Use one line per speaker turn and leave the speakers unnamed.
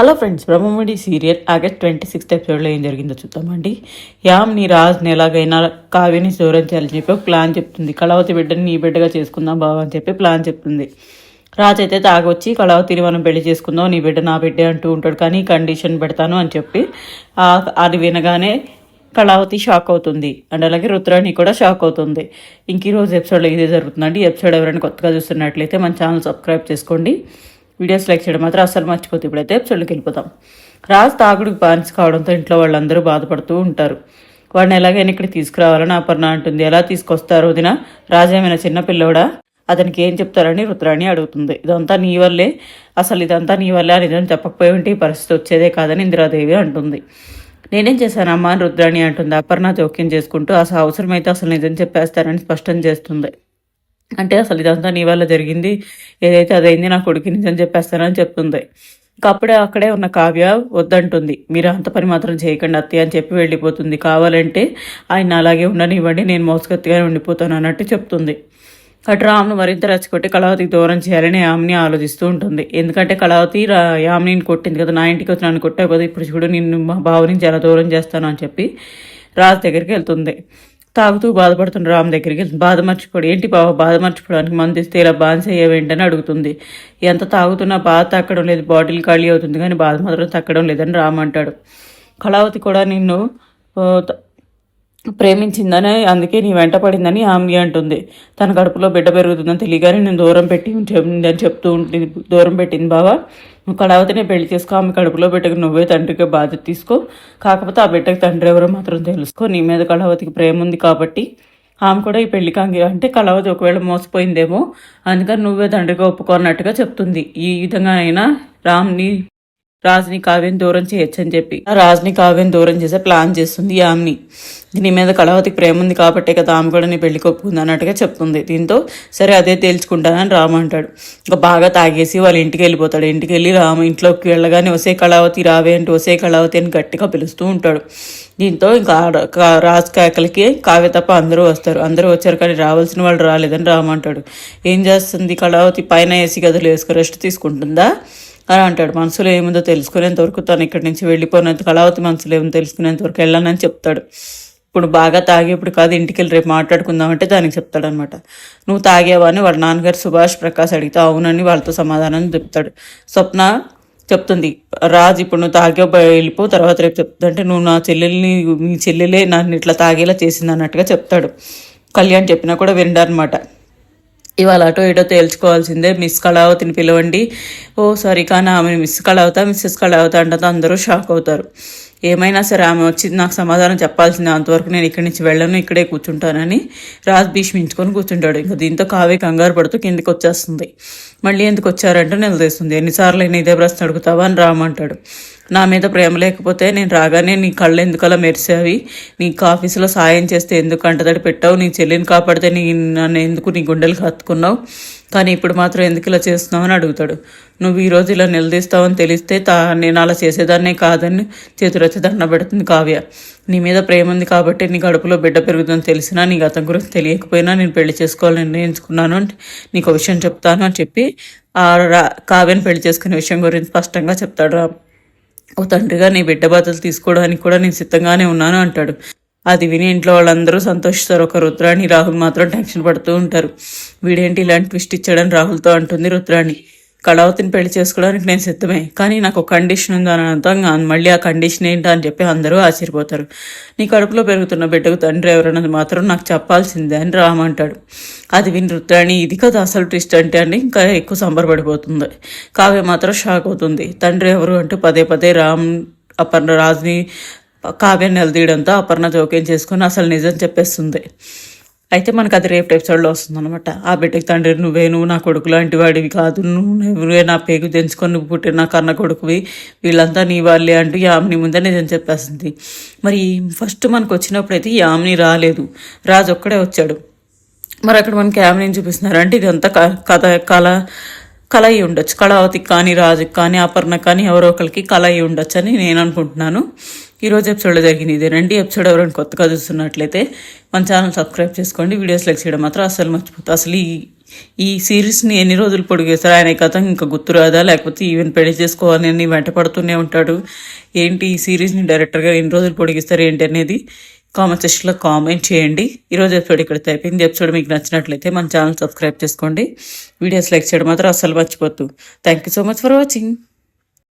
Hello friends Brahmamudi serial August twenty sixth ఎపిసోడ్లో ఏం జరిగిందో చూద్దామండి. యామ్ని రాజ్ని ఎలాగైనా కావ్యని దూరం చేయాలని చెప్పి ఒక ప్లాన్ చెప్తుంది. కళావతి బిడ్డని నీ బిడ్డగా చేసుకుందాం బావా అని చెప్పి ప్లాన్ చెప్తుంది. రాజ్ అయితే తాగొచ్చి కళావతిని మనం పెళ్ళి చేసుకుందాం నీ బిడ్డ నా బిడ్డే అంటూ ఉంటాడు కానీ కండిషన్ పెడతాను అని చెప్పి అది వినగానే కళావతి షాక్ అవుతుంది. అండ్ అలాగే రుద్రాణి కూడా షాక్ అవుతుంది. ఇంక ఈరోజు రోజు ఎపిసోడ్లో ఇదే జరుగుతుందండి. ఎపిసోడ్ ఎవరైనా కొత్తగా చూస్తున్నట్లయితే మన ఛానల్ సబ్స్క్రైబ్ చేసుకోండి. వీడియోస్ లైక్ చేయడం మాత్రం అస్సలు మర్చిపోతే ఇప్పుడైతే ఎపిసోడ్కి వెళ్ళిపోతాం. రాజు తాగుడికి బానిస కావడంతో ఇంట్లో వాళ్ళందరూ బాధపడుతూ ఉంటారు. వాడిని ఎలాగైనా ఇక్కడ తీసుకురావాలని అపర్ణ అంటుంది. ఎలా తీసుకొస్తారు వదిన? రాజేమైనా చిన్న పిల్లోడా? అతనికి ఏం చెప్తారని రుద్రాణి అడుగుతుంది. ఇదంతా నీ వల్లే. అసలు ఇదంతా నీ వల్లే అని నిజం చెప్పకపోయి ఉంటే ఈ పరిస్థితి వచ్చేదే కాదని ఇందిరాదేవి అంటుంది. నేనేం చేశానమ్మా అని రుద్రాణి అంటుంది. అపర్ణ జోక్యం చేసుకుంటూ అసలు అవసరమైతే అసలు నిజం చెప్పేస్తారని స్పష్టం చేస్తుంది. అంటే అసలు ఇదంతా నీ వల్ల జరిగింది. ఏదైతే అదైంది నా కొడుకు నిజం చెప్పేస్తానని చెప్తుంది. అప్పుడే అక్కడే ఉన్న కావ్య వద్దంటుంది. మీరు అంత పని మాత్రం చేయకండి అత్తయ్య అని చెప్పి వెళ్ళిపోతుంది. కావాలంటే ఆయన అలాగే ఉండనివ్వండి నేను మోసగత్తిగానే ఉండిపోతాను అన్నట్టు చెప్తుంది. అటు రామ్ను మరింత రెచ్చగొట్టి కళావతికి దూరం చేయాలని యామిని ఆలోచిస్తూ ఉంటుంది. ఎందుకంటే కళావతి రా యామిని కొట్టింది కదా నా ఇంటికి వచ్చి నన్ను కొట్టావు కదా ఇప్పుడు చూడు నిన్ను మా బావ నుంచి ఎలా దూరం చేస్తాను అని చెప్పి రాజు దగ్గరికి వెళ్తుంది. తాగుతూ బాధపడుతున్న రామ్ దగ్గరికి. వెళ్తుంది బాధ మర్చిపోడు. ఏంటి బావ బాధ మర్చిపోవడానికి మందు ఇస్తే ఇలా బాన్స్ అయ్యేవేంటని అడుగుతుంది. ఎంత తాగుతున్నా బాధ తక్కడం లేదు. బాటిల్ ఖాళీ అవుతుంది కానీ బాధ మాత్రం తక్కడం లేదని రామ్ అంటాడు. కళావతి కూడా నిన్ను ప్రేమించిందని అందుకే నీ వెంట పడిందని ఆమె అంటుంది. తన కడుపులో బిడ్డ పెరుగుతుందని తెలియగానే నేను దూరం పెట్టి చెప్పింది అని చెప్తూ ఉంటుంది దూరం పెట్టింది బావా. నువ్వు కళావతినే పెళ్ళి చేసుకో ఆమె కడుపులో బిడ్డకు నువ్వే తండ్రికి బాధ్యత తీసుకో. కాకపోతే ఆ బిడ్డకి తండ్రి ఎవరో మాత్రం తెలుసుకో. నీ మీద కళావతికి ప్రేమ ఉంది కాబట్టి ఆమె కూడా ఈ పెళ్ళి కాంగి అంటే కళావతి ఒకవేళ మోసపోయిందేమో అందుకని నువ్వే తండ్రిగా ఒప్పుకోన్నట్టుగా చెప్తుంది. ఈ విధంగా అయినా రామ్ని రాజుని కావ్యం దూరం చేయొచ్చని చెప్పి. ఆ రాజుని కావ్యం దూరం చేసే ప్లాన్ చేస్తుంది ఆమెని దీని మీద కళావతికి ప్రేమ ఉంది కాబట్టే కదా ఆమె కూడా నీ పెళ్ళి కొప్పుకుంది అన్నట్టుగా చెప్తుంది. దీంతో సరే అదే తేల్చుకుంటానని రామ అంటాడు. ఇంకా బాగా తాగేసి వాళ్ళ ఇంటికి వెళ్ళిపోతాడు. ఇంటికి వెళ్ళి రామ ఇంట్లోకి వెళ్ళగానే వసే కళావతి రావే అంటే వసే కళావతి అని గట్టిగా పిలుస్తూ ఉంటాడు. దీంతో ఇంకా రాజు కాకలకి కావ్య తప్ప అందరూ వస్తారు. అందరూ వచ్చారు కానీ రావాల్సిన వాళ్ళు రాలేదని రామ అంటాడు. ఏం చేస్తుంది? కళావతి పైన ఏసీ గదులు వేసుకు రెస్ట్ తీసుకుంటుందా? అని అంటాడు. మనసులో ఏముందో తెలుసుకునేంత వరకు తను ఇక్కడి నుంచి వెళ్ళిపోయినంత కళావతి మనసులో ఏముందో తెలుసుకునేంత వరకు వెళ్ళానని చెప్తాడు. ఇప్పుడు బాగా తాగి ఇప్పుడు కాదు ఇంటికి వెళ్ళి రేపు మాట్లాడుకుందామంటే దానికి చెప్తాడనమాట. నువ్వు తాగేవాని వాళ్ళ నాన్నగారు సుభాష్ ప్రకాష్ అడిగితే అవునని వాళ్ళతో సమాధానం చెప్తాడు. స్వప్న చెప్తుంది రాజు ఇప్పుడు నువ్వు తాగే వెళ్ళిపో తర్వాత రేపు చెప్తా అంటే నువ్వు నా చెల్లెల్ని మీ చెల్లెలే నన్ను ఇట్లా తాగేలా చేసింది అన్నట్టుగా చెప్తాడు. కళ్యాణ్ చెప్పినా కూడా వినడనమాట. ఇవాళ అటో ఇటో తేల్చుకోవాల్సిందే. మిస్ కళావతిని పిలవండి. ఓ సారీ కానీ ఆమె మిస్ కళావత మిస్సెస్ కళావత అంటే అందరూ షాక్ అవుతారు. ఏమైనా సరే ఆమె వచ్చి నాకు సమాధానం చెప్పాల్సిందే అంతవరకు నేను ఇక్కడి నుంచి వెళ్ళను ఇక్కడే కూర్చుంటానని రాజ్ భీష్మించుకొని కూర్చుంటాడు. ఇంకా దీంతో కావే కంగారు పడుతూ కిందికి వచ్చేస్తుంది. మళ్ళీ ఎందుకు వచ్చారంటే నిలదీస్తుంది. ఎన్నిసార్లు నేను ఇదే ప్రశ్న అడుగుతావా అని రామంటాడు నా మీద ప్రేమ లేకపోతే నేను రాగానే నీ కళ్ళు ఎందుకలా మెరిసావి? నీకు ఆఫీసులో సాయం చేస్తే ఎందుకు అంటదడి పెట్టావు? నీ చెల్లిని కాపాడితే నీ నన్ను ఎందుకు నీ గుండెలు కత్తుకున్నావు కానీ ఇప్పుడు మాత్రం ఎందుకు ఇలా చేస్తున్నావు అని అడుగుతాడు. నువ్వు ఈరోజు ఇలా నిలదీస్తావని తెలిస్తే తా నేను అలా చేసేదాన్నే కాదని చేతులెత్తి దండ పెడుతుంది కావ్య. నీ మీద ప్రేమ ఉంది కాబట్టి నీ కడుపులో బిడ్డ పెరుగుతుందని తెలిసినా నీ గతం గురించి తెలియకపోయినా నేను పెళ్ళి చేసుకోవాలని నిర్ణయించుకున్నాను అంటే నీకు విషయం చెప్తాను అని చెప్పి ఆ రా- పెళ్ళి చేసుకునే విషయం గురించి స్పష్టంగా చెప్తాడు రా ఓ తండ్రిగా నీ బిడ్డ బాధలు తీసుకోవడానికి కూడా నేను సిద్ధంగానే ఉన్నాను అంటాడు. అది విని ఇంట్లో వాళ్ళందరూ సంతోషిస్తారు. ఒక రుద్రాణి రాహుల్ మాత్రం టెన్షన్ పడుతూ ఉంటారు. వీడేంటి ఇలాంటి ట్విస్ట్ ఇచ్చాడని రాహుల్తో అంటుంది రుద్రాణి. కళావతిని పెళ్ళి చేసుకోవడానికి నేను సిద్ధమే కానీ నాకు ఒక కండిషన్ ఉంది అని మళ్ళీ ఆ కండిషన్ ఏంటా అని చెప్పి అందరూ ఆశ్చర్యపోతారు. నీ కడుపులో పెరుగుతున్న బిడ్డకు తండ్రి ఎవరన్నది మాత్రం నాకు చెప్పాల్సిందే అని రామంటాడు అది విని రుద్రాణి ఇది కదా అసలు ట్విస్ట్ అంటే అని ఇంకా ఎక్కువ సంబరపడిపోతుంది. కావ్య మాత్రం షాక్ అవుతుంది. తండ్రి ఎవరు అంటూ పదే పదే రామ్ అపర్ణ రాజుని కావ్యాన్ని నిలదీయడంతో అపర్ణ జోక్యం చేసుకుని అసలు నిజం చెప్పేస్తుంది. అయితే మనకు అది రేపు ఎపిసోడ్లో వస్తుందన్నమాట. ఆ బిడ్డకి తండ్రి నువ్వే నువ్వు నా కొడుకు లాంటి వాడివి కాదు. నువ్వు నువ్వే నా పేగు తెంచుకొని నువ్వు పుట్టిన నా కన్న కొడుకువి. వీళ్ళంతా నీ వాళ్ళే అంటూ యామిని ముందే నిజం చెప్పేస్తుంది. మరి ఫస్ట్ మనకు వచ్చినప్పుడు అయితే యామిని రాలేదు. రాజు ఒక్కడే వచ్చాడు. మరి అక్కడ మనకి యామిని చూపిస్తున్నారు అంటే ఇదంతా క- కథ కళ కళ అయి ఉండొచ్చు. కళావతికి కానీ రాజుకి కానీ అపర్ణ కానీ ఎవరో ఒకరికి కళ అయి ఉండొచ్చు అని నేను అనుకుంటున్నాను. ఈరోజు ఎపిసోడ్లో జరిగింది ఇదేనండి ఎపిసోడ్ ఎవరైనా కొత్తగా చూస్తున్నట్లయితే మన ఛానల్ సబ్స్క్రైబ్ చేసుకోండి. వీడియోస్ లైక్ చేయడం మాత్రం అసలు మర్చిపోతుంది అసలు ఈ ఈ సిరీస్ని ఎన్ని రోజులు పొడిగేస్తారు ఆయన కథ ఇంకా గుర్తు రాదా? లేకపోతే ఈవెన్ పెళ్ళి చేసుకోవాలని వెంట పడుతూనే ఉంటాడు. ఏంటి ఈ సిరీస్ని డైరెక్టర్గా ఎన్ని రోజులు పొడిగిస్తారు ఏంటి అనేది కామెంట్ సెక్షన్లో కామెంట్ చేయండి. ఈరోజు ఎపిసోడ్ ఇక్కడ అయిపోయింది. ఎపిసోడ్ మీకు నచ్చినట్లయితే మన ఛానల్ సబ్స్క్రైబ్ చేసుకోండి. వీడియోస్ లైక్ చేయడం మాత్రం అస్సలు మర్చిపోద్దు thank you so much for watching